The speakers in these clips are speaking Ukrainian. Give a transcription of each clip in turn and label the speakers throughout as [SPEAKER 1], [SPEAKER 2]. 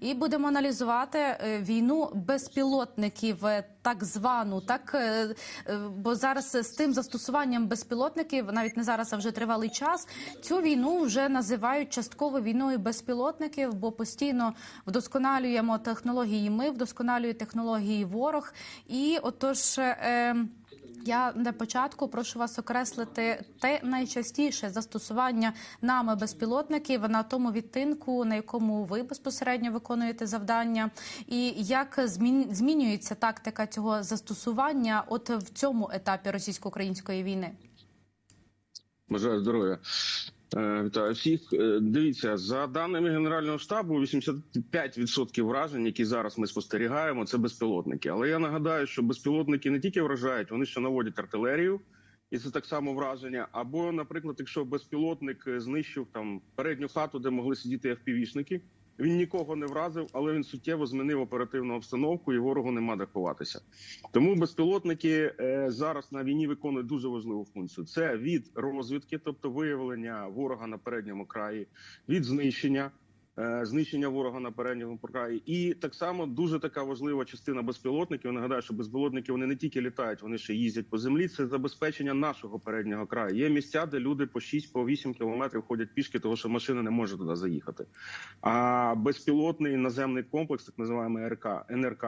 [SPEAKER 1] і будемо аналізувати е, війну безпілотників, е, так звану, так е, бо зараз з тим застосуванням безпілотників, навіть не зараз, а вже тривалий час. Цю війну вже називають частково війною безпілотників, бо постійно вдосконалюємо технології. Ми вдосконалює технології ворог. І отож. Е, я на початку прошу вас окреслити те найчастіше застосування нами безпілотників на тому відтинку, на якому ви безпосередньо виконуєте завдання, і як змінюється тактика цього застосування, от в цьому етапі російсько-української війни.
[SPEAKER 2] Бажаю здоров'я. Е, Вітаю всіх. Е, Дивіться, за даними Генерального штабу, 85% вражень, які зараз ми спостерігаємо, це безпілотники. Але я нагадаю, що безпілотники не тільки вражають, вони ще наводять артилерію, і це так само враження. Або, наприклад, якщо безпілотник е, знищив там передню хату, де могли сидіти FPV-шники, він нікого не вразив, але він суттєво змінив оперативну обстановку, і ворогу нема де ховатися. Тому безпілотники е, зараз на війні виконують дуже важливу функцію: це від розвідки, тобто виявлення ворога на передньому краї, від знищення. Е, Знищення ворога на передньому краї, і так само дуже така важлива частина безпілотників. Нагадаю, що безпілотники вони не тільки літають, вони ще їздять по землі. Це забезпечення нашого переднього краю. Є місця, де люди по 6 по 8 кілометрів ходять пішки, тому що машина не може туди заїхати. А безпілотний наземний комплекс, так називаємо РК НРК,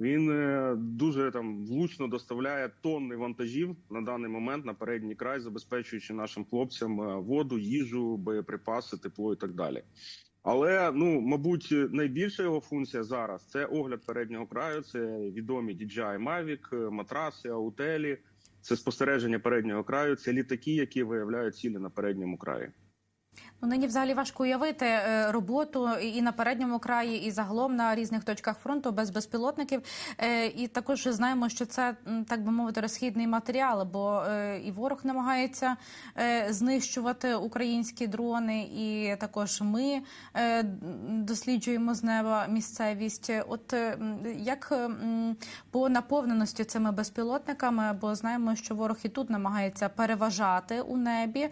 [SPEAKER 2] він е, дуже там влучно доставляє тонни вантажів на даний момент на передній край, забезпечуючи нашим хлопцям е, воду, їжу, боєприпаси, тепло і так далі. Але ну, мабуть, найбільша його функція зараз це огляд переднього краю. Це відомі DJI Mavic, матраси, аутелі, це спостереження переднього краю. Це літаки, які виявляють цілі на передньому краї.
[SPEAKER 1] Ну, нині взагалі важко уявити е, роботу і на передньому краї, і загалом на різних точках фронту без безпілотників. Е, І також знаємо, що це так би мовити розхідний матеріал, бо е, і ворог намагається знищувати українські дрони, і також ми досліджуємо з неба місцевість. От як по наповненості цими безпілотниками, бо знаємо, що ворог і тут намагається переважати у небі.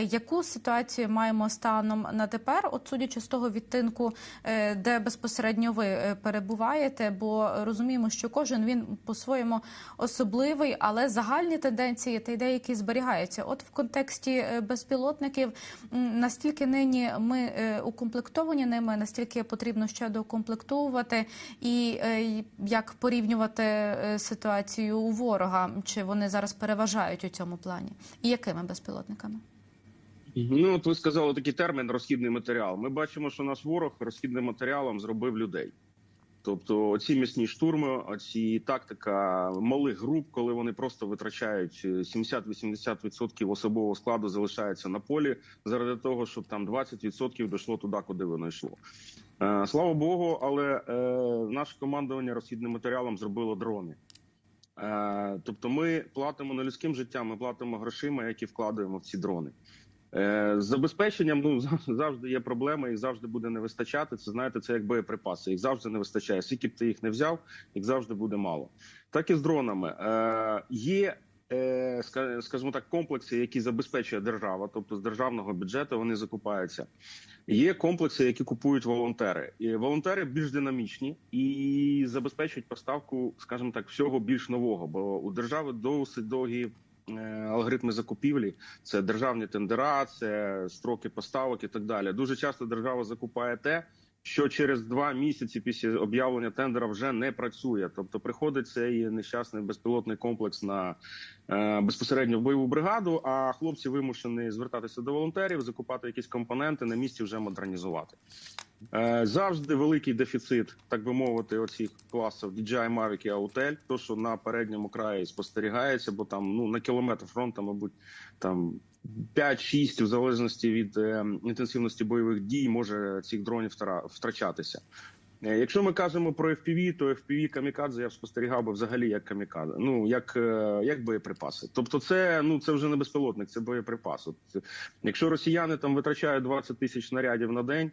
[SPEAKER 1] Яку ситуацію маємо станом на тепер? От судячи з того відтинку, е, де безпосередньо ви е, перебуваєте, бо розуміємо, що кожен він по-своєму особливий, але загальні тенденції та й деякі зберігаються. От в контексті е, безпілотників настільки нині ми укомплектовані ними, настільки потрібно ще докомплектовувати, і як порівнювати ситуацію у ворога, чи вони зараз переважають у цьому плані, і якими безпілотниками?
[SPEAKER 2] Ну, от ви сказали такий термін розхідний матеріал. Ми бачимо, що наш ворог розхідним матеріалом зробив людей. Тобто, оці м'ясні штурми, оці тактика малих груп, коли вони просто витрачають е, 70-80% особового складу, залишається на полі заради того, щоб там 20% дійшло туди, куди воно йшло. Е, слава Богу, але е, наше командування розхідним матеріалом зробило дрони. Е, тобто, ми платимо не людським життям, ми платимо грошима, які вкладаємо в ці дрони. Е, З забезпеченням ну зав- завжди є проблема, їх завжди буде не вистачати. Це знаєте, це як боєприпаси. Їх завжди не вистачає. Скільки б ти їх не взяв, їх завжди буде мало. Так і з дронами. Е, Є, е, ска- скажімо так, комплекси, які забезпечує держава, тобто з державного бюджету вони закупаються. Є комплекси, які купують волонтери. І волонтери більш динамічні і забезпечують поставку, скажімо так, всього більш нового. Бо у держави досить довгі алгоритми закупівлі. Це державні тендера, це строки поставок і так далі. Дуже часто держава закупає те, що через два місяці після об'явлення тендера вже не працює. Тобто приходить цей нещасний безпілотний комплекс на е, безпосередньо в бойову бригаду. А хлопці вимушені звертатися до волонтерів, закупати якісь компоненти на місці вже модернізувати. Е, Завжди великий дефіцит, так би мовити, оцих класів DJI Mavic і Autel, то що на передньому краї спостерігається, бо там ну на кілометр фронту, мабуть, там 5-6, в залежності від е, інтенсивності бойових дій, може цих дронів втрачатися. Е, Якщо ми кажемо про FPV, то FPV камікадзе я б спостерігав би взагалі як камікадзе, ну як, е, як боєприпаси. Тобто, це ну це вже не безпілотник, це боєприпас. От, якщо росіяни там витрачають 20 тисяч снарядів на день,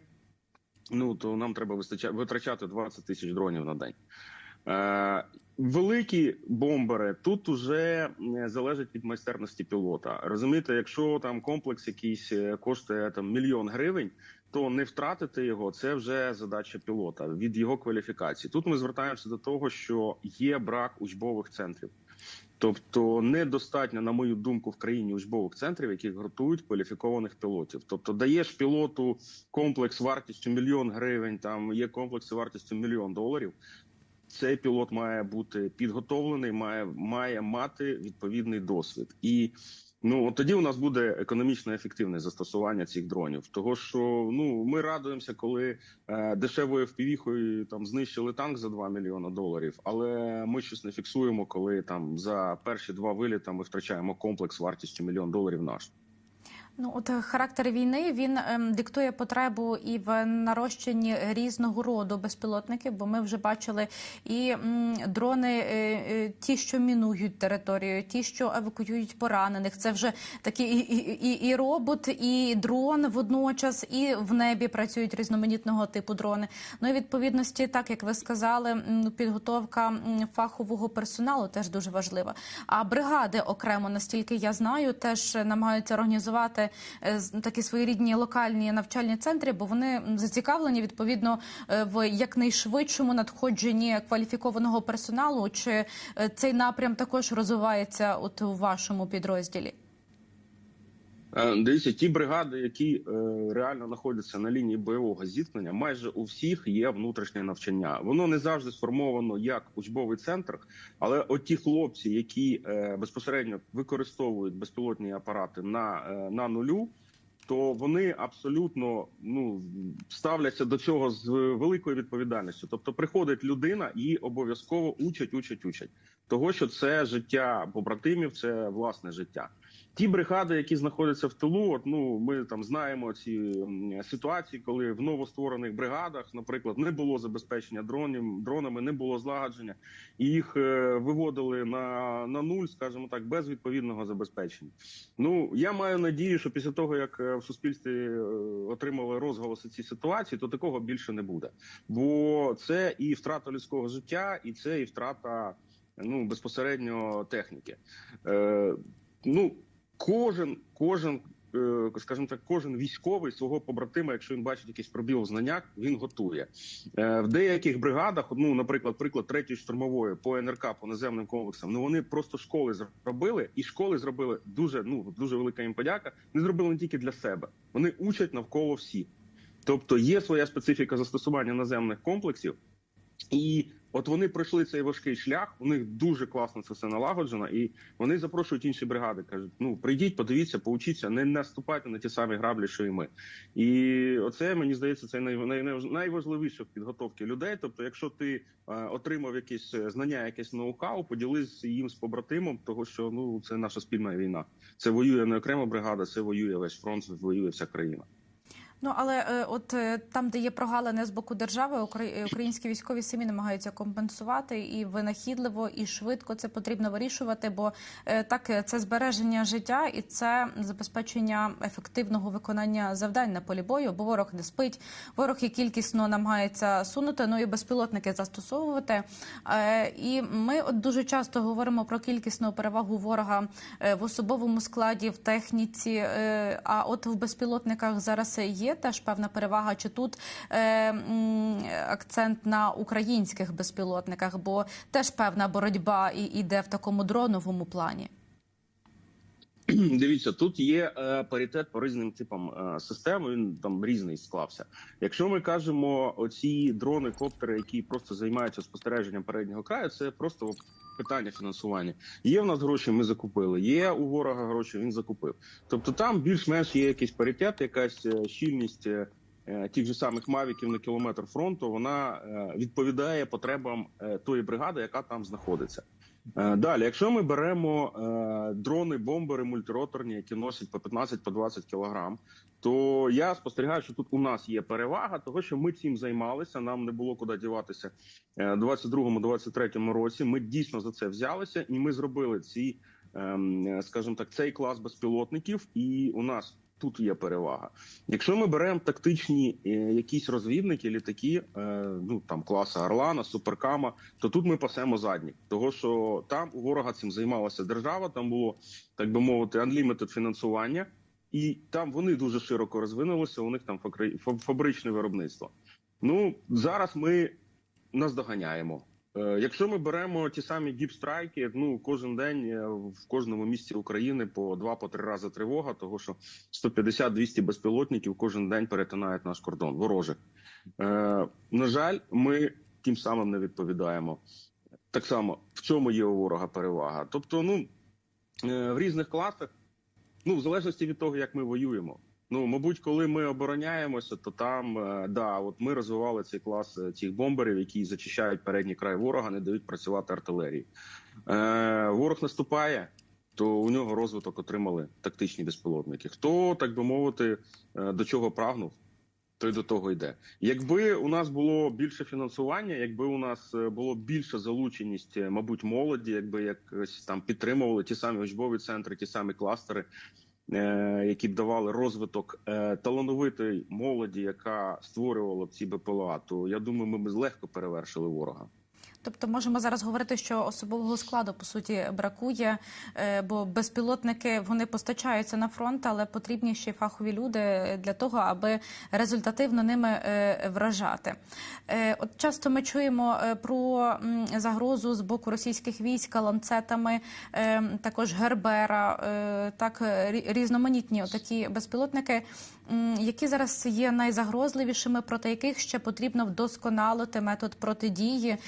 [SPEAKER 2] ну то нам треба вистача- витрачати 20 тисяч дронів на день. Е, великі бомбери тут уже залежить від майстерності пілота. Розумієте, якщо там комплекс якийсь е, коштує там мільйон гривень, то не втратити його це вже задача пілота від його кваліфікації. Тут ми звертаємося до того, що є брак учбових центрів. Тобто недостатньо, на мою думку, в країні учбових центрів, які готують кваліфікованих пілотів. Тобто, даєш пілоту комплекс вартістю мільйон гривень, там є комплекси вартістю мільйон доларів. Цей пілот має бути підготовлений, має має мати відповідний досвід, і ну от тоді у нас буде економічно ефективне застосування цих дронів. Того що ну ми радуємося, коли е, дешевою впівіхою там знищили танк за 2 мільйони доларів, але ми щось не фіксуємо, коли там за перші два виліта ми втрачаємо комплекс вартістю мільйон доларів наш.
[SPEAKER 1] Ну, от е, характер війни він ем, диктує потребу і в нарощенні різного роду безпілотників, бо ми вже бачили і м, дрони, е, е, ті, що мінують територію, ті, що евакуюють поранених. Це вже такі і, і, і, робот, і дрон водночас, і в небі працюють різноманітного типу дрони. Ну і відповідності, так як ви сказали, підготовка фахового персоналу теж дуже важлива. А бригади окремо, настільки я знаю, теж намагаються організувати такі своєрідні локальні навчальні центри, бо вони зацікавлені відповідно е, в якнайшвидшому надходженні кваліфікованого персоналу. Чи е, цей напрям також розвивається от у вашому підрозділі?
[SPEAKER 2] Е, Дивіться, ті бригади, які е, реально знаходяться на лінії бойового зіткнення, майже у всіх є внутрішнє навчання. Воно не завжди сформовано як учбовий центр, але от ті хлопці, які е, безпосередньо використовують безпілотні апарати на, на нулю. То вони абсолютно ну ставляться до цього з великою відповідальністю. Тобто, приходить людина і обов'язково учать, учать, учать того, що це життя побратимів, це власне життя. Ті бригади, які знаходяться в тилу, от ну ми там знаємо ці ситуації, коли в новостворених бригадах, наприклад, не було забезпечення дронів, дронами, не було злагодження, і їх е, виводили на, на нуль, скажімо так, без відповідного забезпечення. Ну я маю надію, що після того як е, в суспільстві е, отримали розголоси ці ситуації, то такого більше не буде. Бо це і втрата людського життя, і це і втрата ну безпосередньо техніки. Е, ну кожен, кожен, е, скажімо так, кожен військовий свого побратима, якщо він бачить якийсь пробіл в знаннях, він готує Е, в деяких бригадах. Ну, наприклад, приклад третьої штурмової по НРК по наземним комплексам. Ну вони просто школи зробили, і школи зробили дуже ну дуже велика їм подяка. Не зробили не тільки для себе, вони учать навколо всіх. Тобто є своя специфіка застосування наземних комплексів, і от вони пройшли цей важкий шлях. У них дуже класно це все налагоджено, і вони запрошують інші бригади. кажуть: ну прийдіть, подивіться, поучіться, не наступайте на ті самі граблі, що і ми. І оце мені здається, це най, най, най- найважливіше в підготовці людей. Тобто, якщо ти е, отримав якісь е, знання, якесь ноу-хау, поділись їм з побратимом, того що ну це наша спільна війна. Це воює не окрема бригада, це воює весь фронт, воює вся країна.
[SPEAKER 1] Ну але е, от е, там, де є прогалини з боку держави, е, українські військові самі намагаються компенсувати і винахідливо, і швидко це потрібно вирішувати. Бо так це збереження життя і це забезпечення ефективного виконання завдань на полі бою. Бо ворог не спить, ворог і кількісно намагається сунути. Ну і безпілотники застосовувати. І ми от дуже часто говоримо про кількісну перевагу ворога в особовому складі, в техніці. А от в безпілотниках зараз є теж певна перевага. Чи тут е, акцент на українських безпілотниках? Бо теж певна боротьба і іде в такому дроновому плані.
[SPEAKER 2] Дивіться, тут є е, паритет по різним типам е, систем. Він там різний склався. Якщо ми кажемо оці дрони, коптери, які просто займаються спостереженням переднього краю, це просто питання фінансування. Є в нас гроші, ми закупили. Є у ворога гроші, він закупив. Тобто там більш-менш є якийсь паритет, якась е, щільність. е, е, Тих же самих мавіків на кілометр фронту вона відповідає потребам тої бригади, яка там знаходиться. Е, Далі, якщо ми беремо е, дрони, бомбери мультироторні, які носять по 15 по 20 кілограм, то я спостерігаю, що тут у нас є перевага, того що ми цим займалися. Нам не було куди діватися е, 22-23 році. Ми дійсно за це взялися, і ми зробили ці, ем, скажімо так, цей клас безпілотників, і у нас. Тут є перевага. Якщо ми беремо тактичні е, якісь розвідники, літаки, е, ну там класу Орлана, Суперкама, то тут ми пасемо задніх. Того що там у ворога цим займалася держава, там було так би мовити, unlimited фінансування. і там вони дуже широко розвинулися. У них там фабричне виробництво. Ну зараз ми наздоганяємо. Е, Якщо ми беремо ті самі діпстрайки, ну кожен день е, в кожному місті України по два по три рази тривога, того що 150-200 безпілотників кожен день перетинають наш кордон ворожих. Е, на жаль, ми тим самим не відповідаємо. Так само в цьому є у ворога перевага. Тобто, ну е, в різних класах, ну в залежності від того, як ми воюємо. Ну, мабуть, коли ми обороняємося, то там е, да, от ми розвивали цей клас е, цих бомберів, які зачищають передній край ворога, не дають працювати артилерії. Е, ворог наступає, то у нього розвиток отримали тактичні безпілотники. Хто так би мовити, е, до чого прагнув, той до того йде. Якби у нас було більше фінансування, якби у нас було більше залученість, мабуть, молоді, якби якось там підтримували ті самі учбові центри, ті самі кластери, які б давали розвиток е, талановитої молоді, яка створювала ці БПЛА, то я думаю, ми б легко перевершили ворога.
[SPEAKER 1] Тобто можемо зараз говорити, що особового складу по суті бракує, е, бо безпілотники вони постачаються на фронт, але потрібні ще фахові люди для того, аби результативно ними е, вражати. Е, От часто ми чуємо про загрозу з боку російських військ ланцетами, також Гербера, так різноманітні такі безпілотники, які зараз є найзагрозливішими, проти яких ще потрібно вдосконалити метод протидії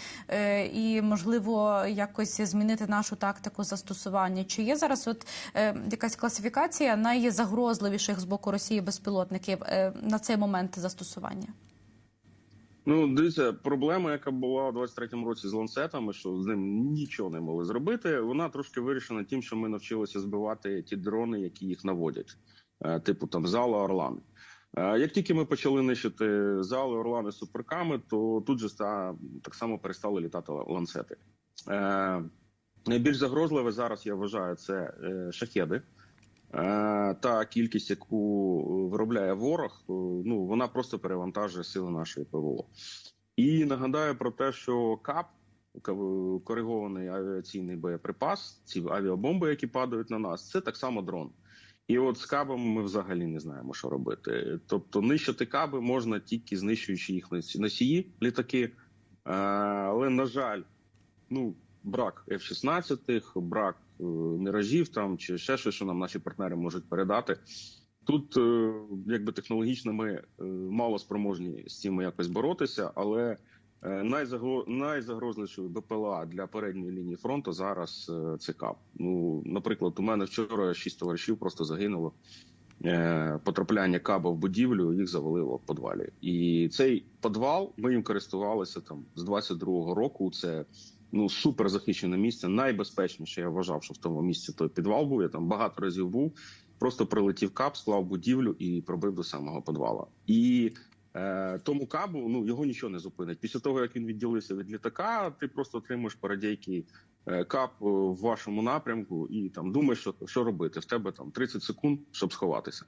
[SPEAKER 1] і, можливо, якось змінити нашу тактику застосування. Чи є зараз от е, якась класифікація найзагрозливіших з боку Росії безпілотників е, на цей момент застосування?
[SPEAKER 2] Ну, дивіться, проблема, яка була у 23-му році з ланцетами, що з ним нічого не могли зробити. Вона трошки вирішена тим, що ми навчилися збивати ті дрони, які їх наводять, Е, типу там зала Орлани. Як тільки ми почали нищити зали Орлани суперками, то тут же так само перестали літати ланцети. Е, Найбільш загрозливе зараз я вважаю це е, шахеди. Е, Та кількість, яку виробляє ворог, ну вона просто перевантажує сили нашої ПВО. І нагадаю про те, що КАП коригований авіаційний боєприпас, ці авіабомби, які падають на нас, це так само дрон. І от з кабами ми взагалі не знаємо, що робити. Тобто, нищити каби можна тільки знищуючи їх носі- носії, літаки. Е, Але на жаль, ну брак F-16, брак е, міражів там чи ще щось, що нам наші партнери можуть передати. Тут, е, якби технологічно, ми мало спроможні з цим якось боротися, але найзагрозливішою БПЛА для передньої лінії фронту зараз е, це КАП. Ну, наприклад, у мене вчора шість товаришів просто загинуло. Е, Потрапляння каба в будівлю їх завалило в подвалі, і цей подвал ми їм користувалися там з 22-го року. Це ну супер захищене місце, найбезпечніше. Я вважав, що в тому місці той підвал був. Я там багато разів був. Просто прилетів кап, склав будівлю і пробив до самого підвала. І е, тому кабу ну його нічого не зупинить. Після того як він відділився від літака, ти просто отримуєш парадійки е, кап е, в вашому напрямку, і там думаєш, що, що робити. В тебе там 30 секунд, щоб сховатися.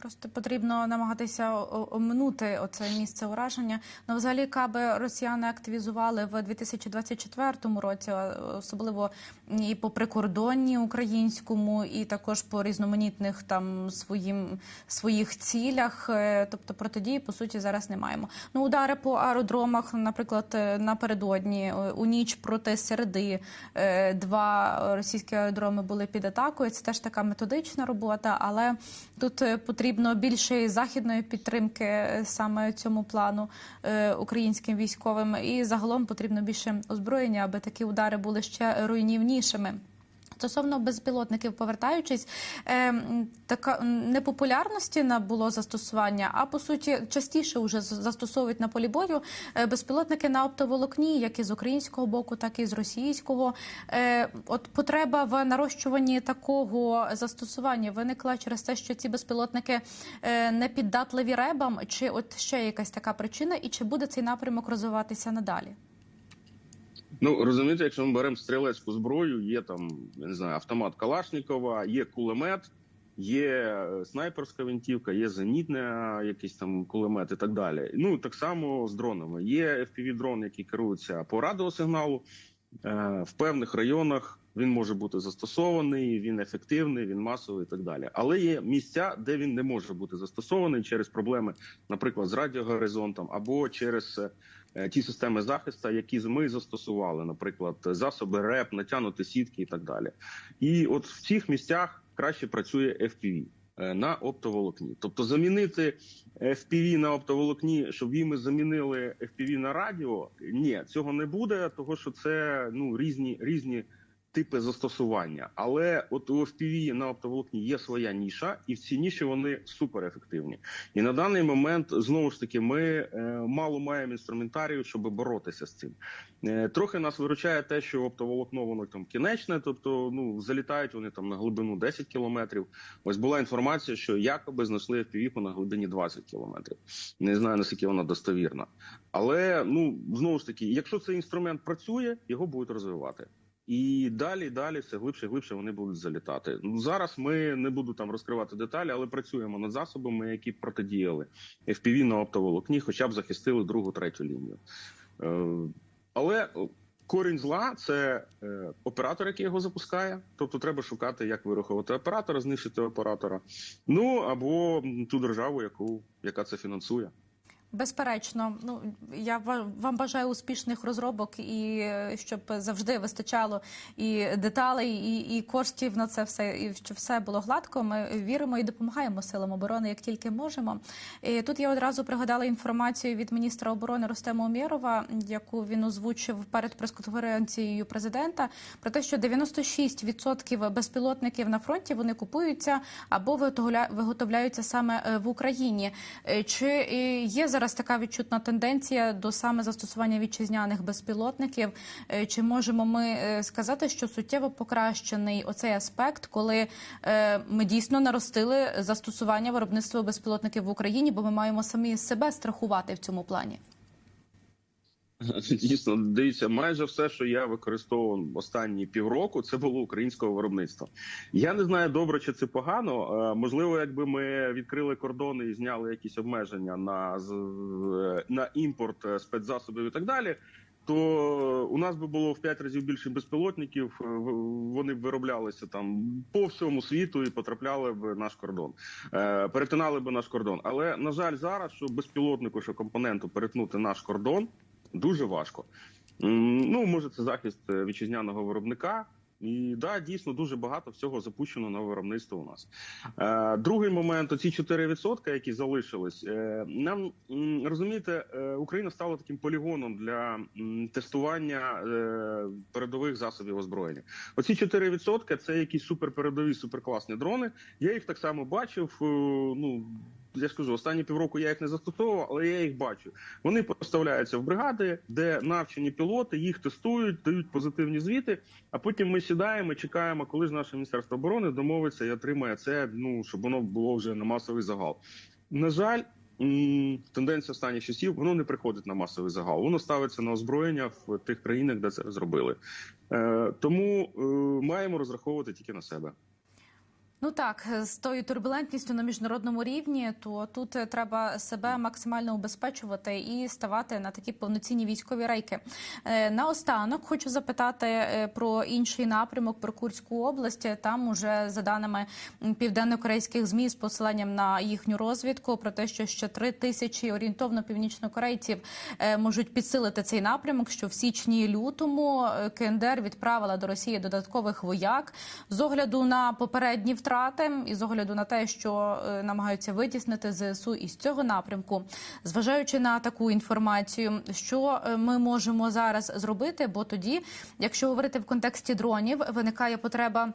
[SPEAKER 1] Просто потрібно намагатися оминути оце місце ураження. Ну, взагалі, каби росіяни активізували в 2024 році, особливо і по прикордонні українському, і також по різноманітних там своїм своїх цілях. Е, Тобто протидії по суті зараз не маємо. Ну, удари по аеродромах, наприклад, е, напередодні е, у ніч проти середи два російські аеродроми були під атакою. Це теж така методична робота, але тут е, потрібно більше західної підтримки е, саме цьому плану е, українським військовим, і загалом потрібно більше озброєння, аби такі удари були ще руйнівнішими. Стосовно безпілотників, повертаючись, е, така непопулярності на було застосування, а по суті частіше вже застосовують на полі бою е, безпілотники на оптоволокні, як і з українського боку, так і з російського. Е, От потреба в нарощуванні такого застосування виникла через те, що ці безпілотники е, не піддатливі ребам, чи от ще якась така причина, і чи буде цей напрямок розвиватися надалі?
[SPEAKER 2] Ну розумієте, якщо ми беремо стрілецьку зброю, є там я не знаю, автомат Калашникова, є кулемет, є е, снайперська винтівка, є зенітне, якийсь там кулемет і так далі. Ну так само з дронами. Є fpv дрон який керується по радіосигналу. Е, В певних районах Він може бути застосований, він ефективний, він масовий і так далі. Але є місця, де він не може бути застосований через проблеми, наприклад, з радіогоризонтом або через е, ті системи захисту, які ми застосували, наприклад, засоби РЕП, натягнути сітки і так далі. І от в цих місцях краще працює FPV е, на оптоволокні. Тобто замінити FPV на оптоволокні, щоб їм замінили FPV на радіо, ні, цього не буде, тому що це ну різні різні. Типи застосування, але от у FPV на оптоволокні є своя ніша, і в цій ніші вони суперефективні. І на даний момент знову ж таки ми е, мало маємо інструментарію, щоб боротися з цим. Е, трохи нас виручає те, що оптоволокно воно там кінечне, тобто ну залітають вони там на глибину 10 кілометрів. Ось була інформація, що якоби знайшли FPV на глибині 20 кілометрів. Не знаю наскільки вона достовірна, але ну знову ж таки, якщо цей інструмент працює, його будуть розвивати. І далі, далі, все глибше, і глибше вони будуть залітати. Ну зараз ми не буду там розкривати деталі, але працюємо над засобами, які протидіяли FPV на оптоволокні, хоча б захистили другу, третю лінію. Е, але корінь зла це е, оператор, який його запускає. Тобто треба шукати, як вирахувати оператора, знищити оператора. Ну або ту державу, яку яка це фінансує.
[SPEAKER 1] Безперечно, ну я ва- вам бажаю успішних розробок і е, щоб завжди вистачало і деталей, і, і коштів на це все, і щоб все було гладко. Ми віримо і допомагаємо силам оборони, як тільки можемо. І тут я одразу пригадала інформацію від міністра оборони Ростема Умєрова, яку він озвучив перед прес-конференцією президента, про те, що 96% безпілотників на фронті вони купуються або виготовля- виготовляються саме е, в Україні. Е, Чи є зараз така відчутна тенденція до саме застосування вітчизняних безпілотників? Е, Чи можемо ми е, сказати, що суттєво покращений оцей аспект, коли е, ми дійсно наростили застосування виробництва безпілотників в Україні, бо ми маємо самі себе страхувати в цьому плані?
[SPEAKER 2] Дійсно, дивіться, майже все, що я використовував останні півроку, це було українського виробництва. Я не знаю, добре чи це погано. Е, Можливо, якби ми відкрили кордони і зняли якісь обмеження на на імпорт е, спецзасобів і так далі. То у нас би було в п'ять разів більше безпілотників. е, Вони б вироблялися там по всьому світу і потрапляли в наш кордон, Е, перетинали би наш кордон. Але на жаль, зараз що безпілотнику, що компоненту перетнути наш кордон дуже важко. Ну, може, це захист е, вітчизняного виробника. І да, дійсно дуже багато всього запущено на виробництво у нас. Е, другий момент: оці 4%, які залишились, е, нам розумієте, е, Україна стала таким полігоном для тестування е, передових засобів озброєння. Оці 4% – це якісь суперпередові, суперкласні дрони. Я їх так само бачив. е, Ну я ж кажу, останні півроку я їх не застосовував, але я їх бачу. Вони поставляються в бригади, де навчені пілоти їх тестують, дають позитивні звіти. А потім ми сідаємо, чекаємо, коли ж наше міністерство оборони домовиться і отримає це. Ну щоб воно було вже на масовий загал. На жаль. Тенденція останніх часів воно не приходить на масовий загал. Воно ставиться на озброєння в тих країнах, де це зробили. Е, тому е, маємо розраховувати тільки на себе.
[SPEAKER 1] Ну так, з тою турбулентністю на міжнародному рівні, то тут е, треба себе максимально убезпечувати і ставати на такі повноцінні військові рейки. Е, Наостанок хочу запитати е, про інший напрямок, про Курську область. Там уже за даними південно-корейських змі з посиланням на їхню розвідку, про те, що ще три тисячі орієнтовно північнокорейців е, можуть підсилити цей напрямок. Що в січні лютому е, КНДР відправила до Росії додаткових вояк з огляду на попередні втрати і з огляду на те, що е, намагаються витіснити зсу із цього напрямку, зважаючи на таку інформацію, що е, ми можемо зараз зробити, бо тоді, якщо говорити в контексті дронів, виникає потреба.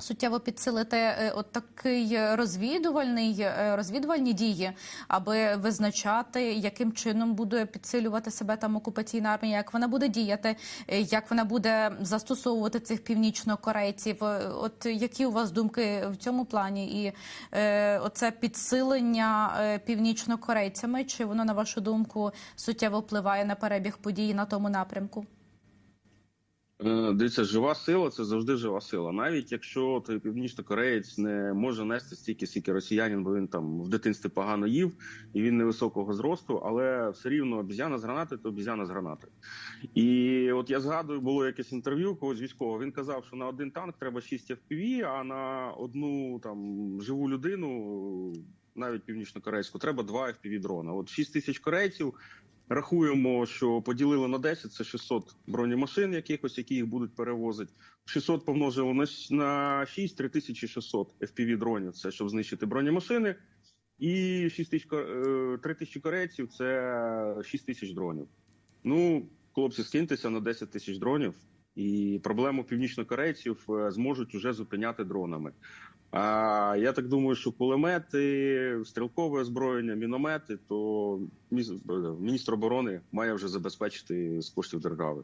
[SPEAKER 1] Суттєво підсилити е, от такий розвідувальний е, розвідувальні дії, аби визначати, яким чином буде підсилювати себе там окупаційна армія, як вона буде діяти, е, як вона буде застосовувати цих північнокорейців. Е, От які у вас думки в цьому плані? І е, оце підсилення е, північнокорейцями, чи воно на вашу думку суттєво впливає на перебіг подій на тому напрямку?
[SPEAKER 2] Е, Дивіться, жива сила це завжди жива сила. Навіть якщо той північно-кореєць не може нести стільки, скільки росіянин, бо він там в дитинстві погано їв і він невисокого зросту, але все рівно обізяна з гранати, то обізяна з гранати. І от я згадую, було якесь інтерв'ю когось військового. Він казав, що на один танк треба 6 FPV, а на одну там живу людину, навіть північно-корейську, треба 2 FPV дрона. От 6 тисяч корейців. Рахуємо, що поділили на 10, це 600 бронемашин якихось, які їх будуть перевозити. 600 помножили на, на 6, 3600 FPV дронів, це щоб знищити бронемашини. І 6 тисяч, ко- е, 3 тисячі корейців це 6 тисяч дронів. Ну, хлопці, скиньтеся на 10 тисяч дронів, і проблему північнокорейців е, зможуть уже зупиняти дронами. А я так думаю, що кулемети, стрілкове озброєння, міномети, то е, міністр оборони має вже забезпечити з коштів держави.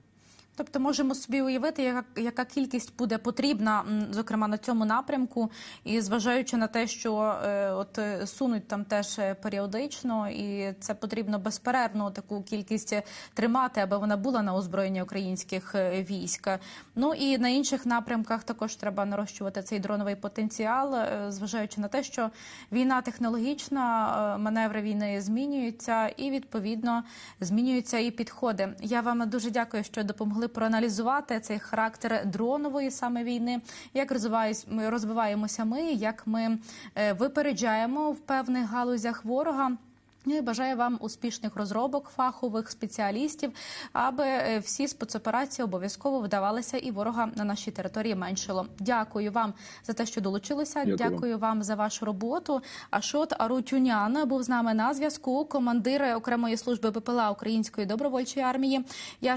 [SPEAKER 1] Тобто можемо собі уявити, яка, яка кількість буде потрібна, зокрема на цьому напрямку, і зважаючи на те, що е, от е, сунуть там теж е, періодично, і це потрібно безперервно таку кількість тримати, аби вона була на озброєнні українських е, військ. Ну і на інших напрямках також треба нарощувати цей дроновий потенціал, е, зважаючи на те, що війна технологічна, е, маневри війни змінюються, і відповідно змінюються і підходи. Я вам дуже дякую, що допомогли проаналізувати цей характер дронової саме війни, як розвиваємося ми, як ми е, випереджаємо в певних галузях ворога. Ну і бажаю вам успішних розробок фахових спеціалістів, аби е, всі спецоперації обов'язково вдавалися і ворога на нашій території меншило. Дякую вам за те, що долучилися.
[SPEAKER 2] Дякую.
[SPEAKER 1] Дякую вам за вашу роботу. Ашот Арутюнян був з нами на зв'язку. Командир окремої служби БПЛА Української добровольчої армії. Я